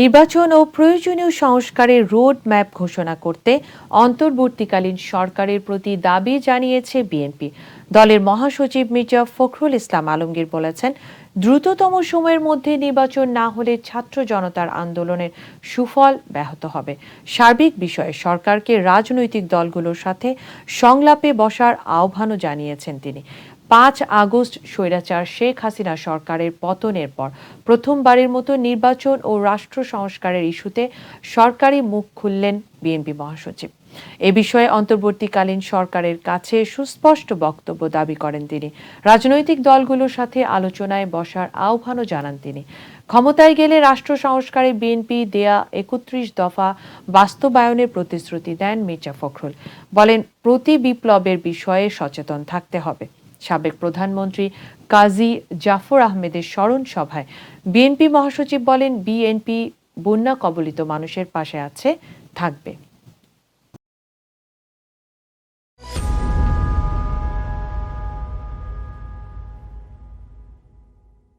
নির্বাচন ও প্রয়োজনীয় সংস্কারের রোড ম্যাপ ঘোষণা করতে অন্তর্বর্তীকালীন সরকারের প্রতি দাবি জানিয়েছে বিএনপি। দলের মহাসচিব মির্জা ফখরুল ইসলাম আলমগীর বলেছেন, দ্রুততম সময়ের মধ্যে নির্বাচন না হলে ছাত্র জনতার আন্দোলনের সুফল ব্যাহত হবে। সার্বিক বিষয়ে সরকারকে রাজনৈতিক দলগুলোর সাথে সংলাপে বসার আহ্বানও জানিয়েছেন তিনি। পাঁচ আগস্ট স্বৈরাচার শেখ হাসিনা সরকারের পতনের পর প্রথমবারের মতো নির্বাচন ও রাষ্ট্র সংস্কারের ইস্যুতে সরকারি মুখ খুললেন বিএনপি মহাসচিব। এ বিষয়ে অন্তর্বর্তীকালীন সরকারের কাছে সুস্পষ্ট বক্তব্য দাবি করেন তিনি। রাজনৈতিক দলগুলোর সাথে আলোচনায় বসার আহ্বানও জানান তিনি। ক্ষমতায় গেলে রাষ্ট্র সংস্কারে বিএনপি দেয়া একত্রিশ দফা বাস্তবায়নের প্রতিশ্রুতি দেন মির্জা ফখরুল। বলেন, প্রতি বিপ্লবের বিষয়ে সচেতন থাকতে হবে। সাবেক প্রধানমন্ত্রী কাজী জাফর আহমেদের স্মরণ সভায় বিএনপি মহাসচিব বলেন, বিএনপি বন্যা কবলিত মানুষের পাশে আছে, থাকবে।